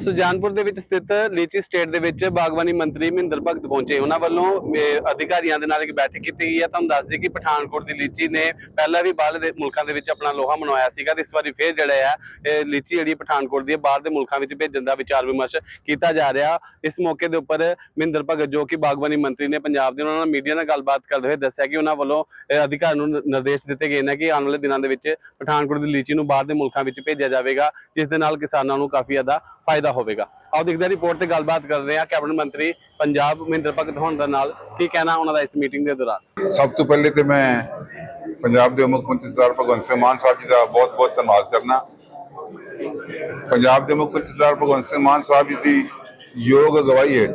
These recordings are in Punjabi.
ਸੁਜਾਨਪੁਰ ਦੇ ਵਿੱਚ ਸਥਿਤ ਲੀਚੀ ਸਟੇਟ ਦੇ ਵਿੱਚ ਬਾਗਬਾਨੀ ਮੰਤਰੀ ਮਹਿੰਦਰ ਭਗਤ ਪਹੁੰਚੇ। ਉਹਨਾਂ ਵੱਲੋਂ ਅਧਿਕਾਰੀਆਂ ਦੇ ਨਾਲ ਇੱਕ ਬੈਠਕ ਕੀਤੀ ਗਈ ਹੈ। ਤੁਹਾਨੂੰ ਦੱਸ ਦਈਏ ਕਿ ਪਠਾਨਕੋਟ ਦੀ ਲੀਚੀ ਨੇ ਪਹਿਲਾਂ ਵੀ ਬਾਹਰ ਦੇ ਮੁਲਕਾਂ ਦੇ ਵਿੱਚ ਆਪਣਾ ਲੋਹਾ ਮਨਵਾਇਆ ਸੀਗਾ ਤੇ ਇਸ ਵਾਰੀ ਫੇਰ ਜਿਹੜਾ ਹੈ ਲੀਚੀ ਜਿਹੜੀ ਪਠਾਨਕੋਟ ਦੀ ਹੈ, ਬਾਹਰ ਦੇ ਮੁਲਕਾਂ ਵਿੱਚ ਭੇਜਣ ਦਾ ਵਿਚਾਰ ਵਿਮਰਸ਼ ਕੀਤਾ ਜਾ ਰਿਹਾ। ਇਸ ਮੌਕੇ ਦੇ ਉੱਪਰ ਮਹਿੰਦਰ ਭਗਤ ਜੋ ਕਿ ਬਾਗਬਾਨੀ ਮੰਤਰੀ ਨੇ ਪੰਜਾਬ ਦੇ ਉਹਨਾਂ ਨਾਲ ਮੀਡੀਆ ਨਾਲ ਗੱਲਬਾਤ ਕਰਦੇ ਹੋਏ ਦੱਸਿਆ ਕਿ ਉਹਨਾਂ ਵੱਲੋਂ ਅਧਿਕਾਰੀਆਂ ਨੂੰ, ਨਿਰਦੇਸ਼ ਦਿੱਤੇ ਗਏ ਨੇ ਕਿ ਆਉਣ ਵਾਲੇ ਦਿਨਾਂ ਦੇ ਵਿੱਚ ਪਠਾਨਕੋਟ ਦੀ ਲੀਚੀ ਨੂੰ ਬਾਹਰ ਦੇ ਮੁਲਕਾਂ ਵਿੱਚ ਭੇਜਿਆ ਜਾਵੇਗਾ, ਜਿਸ ਦੇ ਨਾਲ ਕਿਸਾਨਾਂ ਨੂੰ ਕਾਫੀ ਜ਼ਿਆਦਾ ਫਾਇਦਾ ਹੋਵੇਗਾ। ਆਓ ਦੇਖਦੇ ਹਾਂ ਰਿਪੋਰਟ ਤੇ ਗੱਲਬਾਤ ਕਰਦੇ ਹਾਂ ਕੈਬਨਿਟ ਮੰਤਰੀ ਪੰਜਾਬ ਮਹਿੰਦਰ ਭਗਤ ਹੋਣ ਦੇ ਨਾਲ ਕੀ ਕਹਿਣਾ ਉਹਨਾਂ ਦਾ ਇਸ ਮੀਟਿੰਗ ਦੇ ਦੌਰਾਨ। ਸਭ ਤੋਂ ਪਹਿਲੇ ਤੇ ਮੈਂ ਪੰਜਾਬ ਦੇ ਮੁੱਖ ਮੰਤਰੀ ਸਰਦਾਰ ਭਗਵੰਤ ਸਿੰਘ ਮਾਨ ਸਾਹਿਬ ਜੀ ਦਾ ਬਹੁਤ-ਬਹੁਤ ਧੰਨਵਾਦ ਕਰਨਾ। ਪੰਜਾਬ ਦੇ ਮੁੱਖ ਮੰਤਰੀ ਸਰਦਾਰ ਭਗਵੰਤ ਸਿੰਘ ਮਾਨ ਸਾਹਿਬ ਜੀ ਦੀ ਯੋਗ ਅਗਵਾਈ ਹੇਠ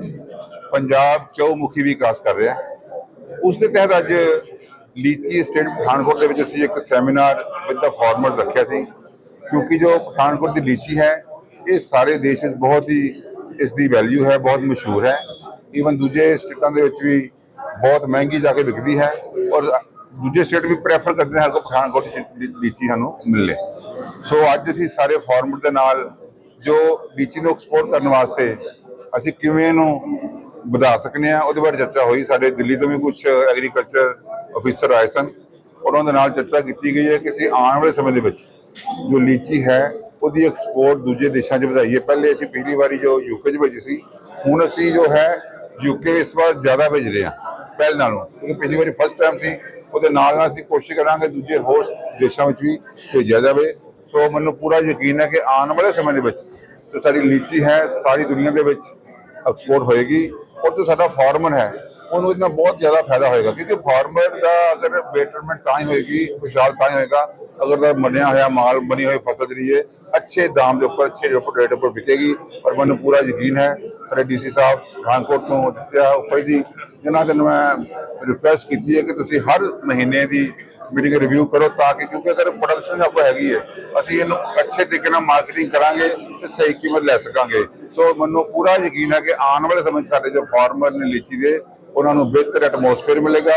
ਪੰਜਾਬ ਚੌਮੁਖੀ ਵਿਕਾਸ ਕਰ ਰਿਹਾ ਉਸ ਦੇ ਤਹਿਤ ਅੱਜ ਲੀਚੀ ਸਟੇਟ ਪਠਾਨਕੋਟ ਦੇ ਵਿੱਚ ਅਸੀਂ ਇੱਕ ਸੈਮੀਨਾਰ ਵਿਦ ਦਾ ਫਾਰਮਰਸ ਰੱਖਿਆ ਸੀ, ਕਿਉਂਕਿ ਜੋ ਪਠਾਨਕੋਟ ਦੀ ਲੀਚੀ ਹੈ ਇਹ ਸਾਰੇ ਦੇਸ਼ ਵਿੱਚ ਬਹੁਤ ਹੀ ਇਸ ਦੀ ਵੈਲਿਊ ਹੈ, ਬਹੁਤ ਮਸ਼ਹੂਰ ਹੈ। ਈਵਨ ਦੂਜੇ ਸਟੇਟਾਂ ਦੇ ਵਿੱਚ ਵੀ ਬਹੁਤ ਮਹਿੰਗੀ ਜਾ ਕੇ ਵਿਕਦੀ ਹੈ ਔਰ ਦੂਜੇ ਸਟੇਟ ਵੀ ਪ੍ਰੈਫਰ ਕਰਦੇ ਹਨ ਕਿ ਪਠਾਨਕੋਟ ਚ ਲੀਚੀ ਸਾਨੂੰ ਮਿਲੇ। ਸੋ ਅੱਜ ਅਸੀਂ ਸਾਰੇ ਫਾਰਮਰ ਦੇ ਨਾਲ ਜੋ ਲੀਚੀ ਨੂੰ ਐਕਸਪੋਰਟ ਕਰਨ ਵਾਸਤੇ ਅਸੀਂ ਕਿਵੇਂ ਇਹਨੂੰ ਵਧਾ ਸਕਨੇ ਆ ਉਹਦੇ ਬਾਰੇ ਚਰਚਾ ਹੋਈ। ਸਾਡੇ ਦਿੱਲੀ ਤੋਂ ਵੀ ਕੁਝ ਐਗਰੀਕਲਚਰ ਅਫੀਸਰ ਆਏ ਸਨ। ਉਹਨਾਂ ਦੇ ਨਾਲ ਚਰਚਾ ਕੀਤੀ ਗਈ ਹੈ ਕਿ ਅਸੀਂ ਆਉਣ ਵਾਲੇ ਸਮੇਂ ਦੇ ਵਿੱਚ ਜੋ ਲੀਚੀ ਹੈ ਉਹਦੀ ਐਕਸਪੋਰਟ ਦੂਜੇ ਦੇਸ਼ਾਂ 'ਚ ਵਧਾਈਏ ਪਹਿਲੇ ਅਸੀਂ ਪਿਛਲੀ ਵਾਰੀ ਜੋ ਯੂਕੇ 'ਚ ਭੇਜੀ ਸੀ, ਹੁਣ ਅਸੀਂ ਜੋ ਹੈ ਯੂਕੇ ਇਸ ਵਾਰ ਜ਼ਿਆਦਾ ਭੇਜ ਰਹੇ ਹਾਂ, ਪਹਿਲ ਨਾਲੋਂ। ਕਿਉਂਕਿ ਪਿਛਲੀ ਵਾਰੀ ਫਸਟ ਟਾਈਮ ਸੀ, ਉਹਦੇ ਨਾਲ ਨਾਲ ਅਸੀਂ ਕੋਸ਼ਿਸ਼ ਕਰਾਂਗੇ ਦੂਜੇ ਹੋਰ ਦੇਸ਼ਾਂ ਵਿੱਚ ਵੀ ਭੇਜਿਆ ਜਾਵੇ। ਸੋ ਮੈਨੂੰ ਪੂਰਾ ਯਕੀਨ ਹੈ ਕਿ ਆਉਣ ਵਾਲੇ ਸਮੇਂ ਦੇ ਵਿੱਚ ਜੋ ਸਾਡੀ ਲੀਚੀ ਹੈ, ਸਾਰੀ ਦੁਨੀਆ ਦੇ ਵਿੱਚ ਐਕਸਪੋਰਟ ਹੋਏਗੀ। ਔਰ ਜੋ ਸਾਡਾ ਫਾਰਮਰ ਹੈ ਉਹਨੂੰ ਇਹਦਾ ਬਹੁਤ ਜ਼ਿਆਦਾ ਫਾਇਦਾ ਹੋਏਗਾ, ਕਿਉਂਕਿ ਫਾਰਮਰ ਦਾ ਅਗਰ ਬੈਟਰਮੈਂਟ ਤਾਂ ਹੀ ਹੋਏਗੀ ਖੁਸ਼ਹਾਲ ਤਾਂ ਹੀ ਹੋਏਗਾ, ਅਗਰ ਦਾ ਬਣਿਆ ਹੋਇਆ ਮਾਲ, ਬਣੀ ਹੋਈ ਫਸਲ ਜਿਹੜੀ ਹੈ, ਅੱਛੇ ਦਾਮ ਦੇ ਉੱਪਰ, ਅੱਛੇ ਰੇਟ ਉੱਪਰ ਵਿਕੇਗੀ ਔਰ ਮੈਨੂੰ ਪੂਰਾ ਯਕੀਨ ਹੈ, ਸਾਡੇ ਡੀਸੀ ਸਾਹਿਬ ਪਠਾਨਕੋਟ ਤੋਂ ਦਿੱਤਿਆ ਉੱਪਰ ਜੀ ਜਿਨ੍ਹਾਂ ਦੇ ਮੈਂ ਰਿਕੁਐਸਟ ਕੀਤੀ ਹੈ ਕਿ ਤੁਸੀਂ ਹਰ ਮਹੀਨੇ ਦੀ ਮੀਟਿੰਗ ਰਿਵਿਊ ਕਰੋ ਤਾਂ ਕਿ, ਕਿਉਂਕਿ ਅਗਰ ਪ੍ਰੋਡਕਸ਼ਨ ਆਪਕੋ ਹੈਗੀ ਹੈ, ਅਸੀਂ ਇਹਨੂੰ ਅੱਛੇ ਤਰੀਕੇ ਨਾਲ ਮਾਰਕੀਟਿੰਗ ਕਰਾਂਗੇ ਤੇ ਸਹੀ ਕੀਮਤ ਲੈ ਸਕਾਂਗੇ। ਸੋ ਮੈਨੂੰ ਪੂਰਾ ਯਕੀਨ ਹੈ ਕਿ ਆਉਣ ਵਾਲੇ ਸਮੇਂ 'ਚ ਸਾਡੇ ਜੋ ਫਾਰਮਰ ਨੇ ਲੀਚੀ ਦੇ ਉਹਨਾਂ ਨੂੰ ਬਿਹਤਰ ਐਟਮੋਸਫੇਅਰ ਮਿਲੇਗਾ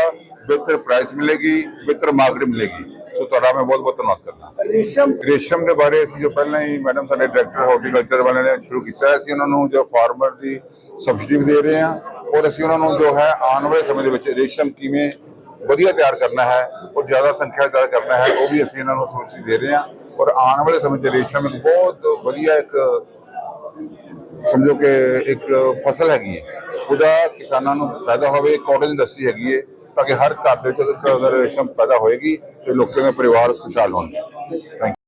ਬਿਹਤਰ ਪ੍ਰਾਈਸ ਮਿਲੇਗੀ ਬਿਹਤਰ ਮਾਰਕੀਟ ਮਿਲੇਗੀ। ਸੋ ਤੁਹਾਡਾ ਮੈਂ ਬਹੁਤ ਬਹੁਤ ਧੰਨਵਾਦ ਕਰਦਾ। ਰੇਸ਼ਮ? ਰੇਸ਼ਮ ਦੇ ਬਾਰੇ ਅਸੀਂ ਜੋ ਪਹਿਲਾਂ ਹੀ ਮੈਡਮ ਸਾਡੇ ਡਾਇਰੈਕਟਰ ਹਾਰਟੀਕਲਚਰ ਵਾਲਿਆਂ ਨੇ ਸ਼ੁਰੂ ਕੀਤਾ ਹੈ ਅਸੀਂ ਉਹਨਾਂ ਨੂੰ ਜੋ ਫਾਰਮਰ ਦੀ ਸਬਸਿਡੀ ਵੀ ਦੇ ਰਹੇ ਹਾਂ ਔਰ ਅਸੀਂ ਉਹਨਾਂ ਨੂੰ ਜੋ ਹੈ ਆਉਣ ਵਾਲੇ ਸਮੇਂ ਦੇ ਵਿੱਚ ਰੇਸ਼ਮ ਕਿਵੇਂ ਵਧੀਆ ਤਿਆਰ ਕਰਨਾ ਹੈ ਔਰ ਜ਼ਿਆਦਾ ਸੰਖਿਆ ਤਿਆਰ ਕਰਨਾ ਹੈ ਉਹ ਵੀ ਅਸੀਂ ਇਹਨਾਂ ਨੂੰ ਸਬਸਿਡੀ ਦੇ ਰਹੇ ਹਾਂ ਔਰ ਆਉਣ ਵਾਲੇ ਸਮੇਂ 'ਚ ਰੇਸ਼ਮ ਇੱਕ ਬਹੁਤ ਵਧੀਆ ਇੱਕ ਸਮਝੋ ਕਿ ਇੱਕ ਫਸਲ ਹੈਗੀ ਹੈ। ਉਹਦਾ ਕਿਸਾਨਾਂ ਨੂੰ ਫਾਇਦਾ ਹੋਵੇ ਕਾਟਨ ਇੰਡਸਟਰੀ ਹੈਗੀ ਹੈ, ਤਾਂ ਕਿ ਹਰ ਘਰ ਦੇ ਵਿੱਚ ਅਗਰ ਰੇਸ਼ਮ ਪੈਦਾ ਹੋਏਗੀ ਤੇ ਲੋਕਾਂ ਦੇ ਪਰਿਵਾਰ ਖੁਸ਼ਹਾਲ ਹੋਣਗੇ ਥੈਂਕ